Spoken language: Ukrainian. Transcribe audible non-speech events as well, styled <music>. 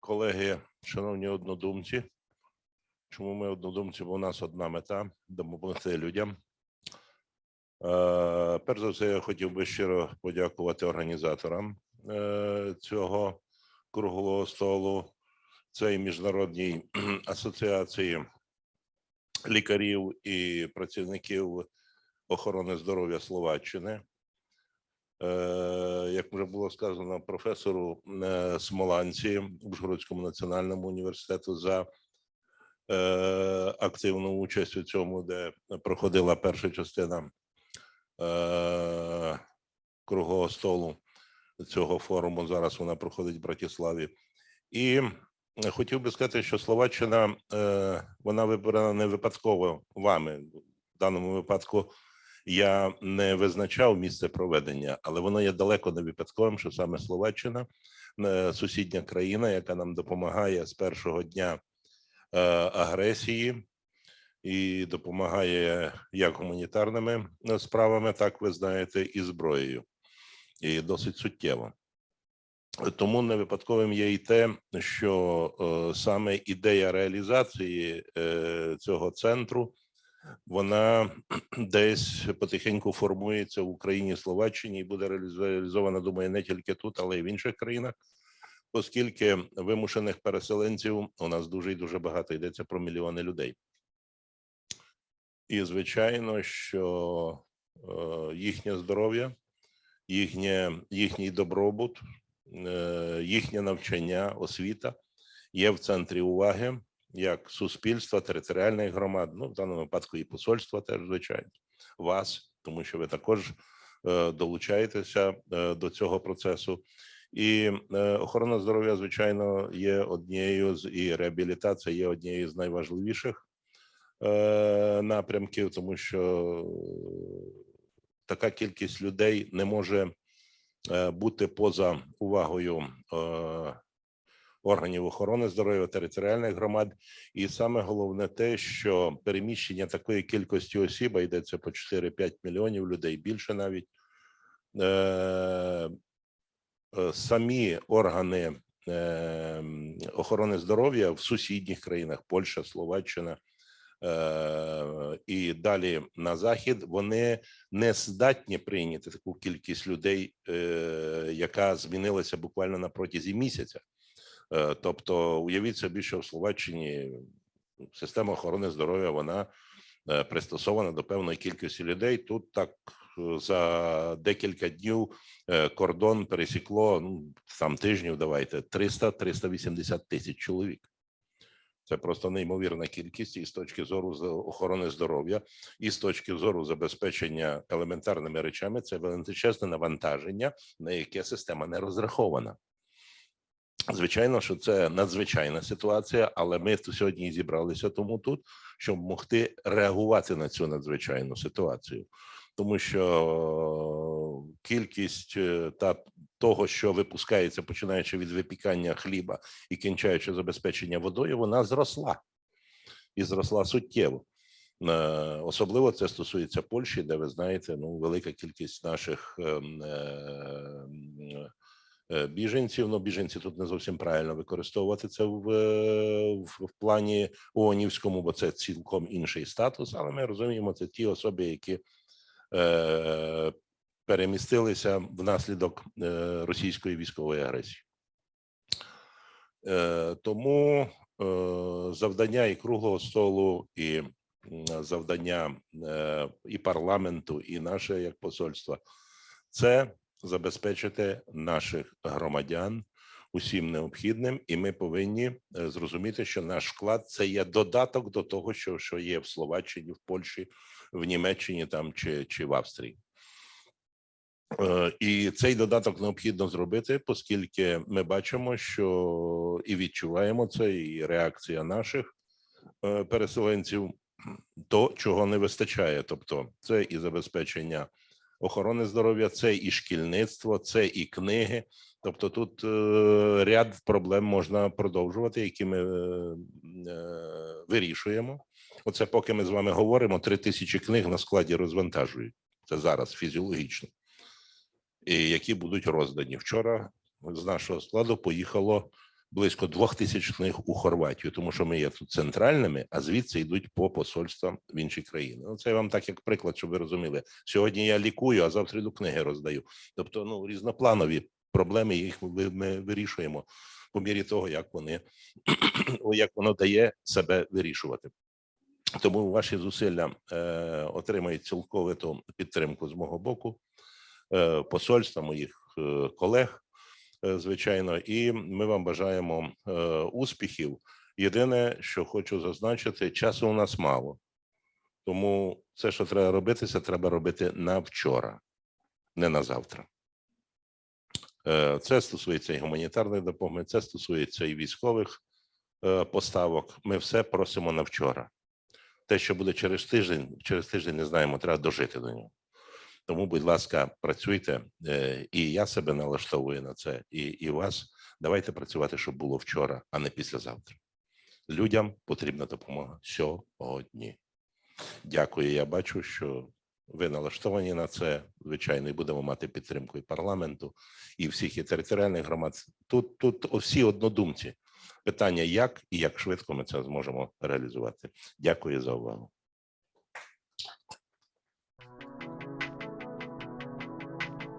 Колеги, шановні однодумці, чому ми однодумці? Бо у нас одна мета допомогти людям. Е, Перш за все, я хотів би щиро подякувати організаторам е, цього круглого столу, цій міжнародній <clears throat> асоціації лікарів і працівників охорони здоров'я Словаччини. Е, Як вже було сказано, професору е, Смоланці Ужгородському національному університету за е, активну участь у цьому, де проходила перша частина круглого столу цього форуму. Зараз вона проходить в Братиславі. І хотів би сказати, що Словаччина вона вибрана не випадково вами. В даному випадку я не визначав місце проведення, але воно є далеко не випадковим, що саме Словаччина, е, сусідня країна, яка нам допомагає з першого дня е, агресії і допомагає як гуманітарними е, справами, так ви знаєте, і зброєю, і досить суттєво. Тому не випадковим є і те, що саме ідея реалізації цього центру вона <clears throat> десь потихеньку формується в Україні, Словаччині і буде реаліз- реалізована, думаю, не тільки тут, але й в інших країнах, оскільки вимушених переселенців у нас дуже і дуже багато йдеться про мільйони людей. І звичайно, що е, їхнє здоров'я, їхнє, їхній добробут, е, їхнє навчання, освіта є в центрі уваги як суспільства, територіальних громад, ну в даному випадку і посольства, теж звичайно, вас, тому що ви також е, долучаєтеся е, до цього процесу. І е, охорона здоров'я, звичайно, є однією з і реабілітація є однією з найважливіших напрямків, тому що така кількість людей не може бути поза увагою органів охорони здоров'я, територіальних громад. І саме головне те, що переміщення такої кількості осіб, а йдеться по 4-5 мільйонів людей, більше навіть е, е, самі органи е, охорони здоров'я в сусідніх країнах, Польща, Словаччина. е, І далі на захід вони не здатні прийняти таку кількість людей, е, яка змінилася буквально на протязі місяця. Е, Тобто, уявіть собі, що в Словаччині система охорони здоров'я вона е, пристосована до певної кількості людей. Тут так е, за декілька днів кордон пересікло ну там тижнів. Давайте 300-380 тисяч чоловік. Це просто неймовірна кількість і з точки зору охорони здоров'я, і з точки зору забезпечення елементарними речами. Це величезне навантаження, на яке система не розрахована. Звичайно, що це надзвичайна ситуація, але ми сьогодні зібралися тому тут, щоб могти реагувати на цю надзвичайну ситуацію, тому що кількість е, та того, що випускається, починаючи від випікання хліба і кінчаючи забезпечення водою, вона зросла і зросла суттєво. Е, Особливо це стосується Польщі, де ви знаєте, ну велика кількість наших ем, е, е, біженців. Ну, біженці тут не зовсім правильно використовувати це в, е, в, в плані ООНівському, бо це цілком інший статус. Але ми розуміємо, це ті особи, які е, перемістилися внаслідок е, російської військової агресії. Е, тому е, завдання і круглого столу, і завдання е, і парламенту, і наше як посольство це забезпечити наших громадян усім необхідним, і ми повинні е, зрозуміти, що наш вклад це є додаток до того, що, що є в Словаччині, в Польщі, в Німеччині там чи, чи в Австрії. Е, І цей додаток необхідно зробити, оскільки ми бачимо, що і відчуваємо це, і реакція наших е, переселенців, то чого не вистачає. Тобто, це і забезпечення охорони здоров'я, це і шкільництво, це і книги. Тобто, тут е, ряд проблем можна продовжувати, які ми е, е, вирішуємо. Оце поки ми з вами говоримо, три тисячі книг на складі розвантажують. Це зараз фізіологічно, і які будуть роздані. Вчора з нашого складу поїхало близько двох тисяч з них у Хорватію, тому що ми є тут центральними, а звідси йдуть по посольствам в інші країни. Ну, це я вам так як приклад, щоб ви розуміли. Сьогодні я лікую, а завтра йду книги роздаю. Тобто, ну різнопланові проблеми їх ми, вирішуємо по мірі того, як вони <clears throat> як воно дає себе вирішувати. Тому ваші зусилля е, отримають цілковиту підтримку з мого боку, е, посольства моїх е, колег, звичайно, і ми вам бажаємо е, успіхів. Єдине, що хочу зазначити, часу у нас мало, тому це, що треба робити, це треба робити на вчора, не на завтра. Е, Це стосується і гуманітарної допомоги, це стосується і військових е, поставок. Ми все просимо на вчора. Те, що буде через тиждень, через тиждень не знаємо, треба дожити до нього. Тому, будь ласка, працюйте, е, і я себе налаштовую на це, і, і вас. Давайте працювати, щоб було вчора, а не післязавтра. Людям потрібна допомога сьогодні. Дякую. Я бачу, що ви налаштовані на це. Звичайно, і будемо мати підтримку і парламенту, і всіх і територіальних громад. Тут, тут всі однодумці. Питання, як і як швидко ми це зможемо реалізувати. Дякую за увагу.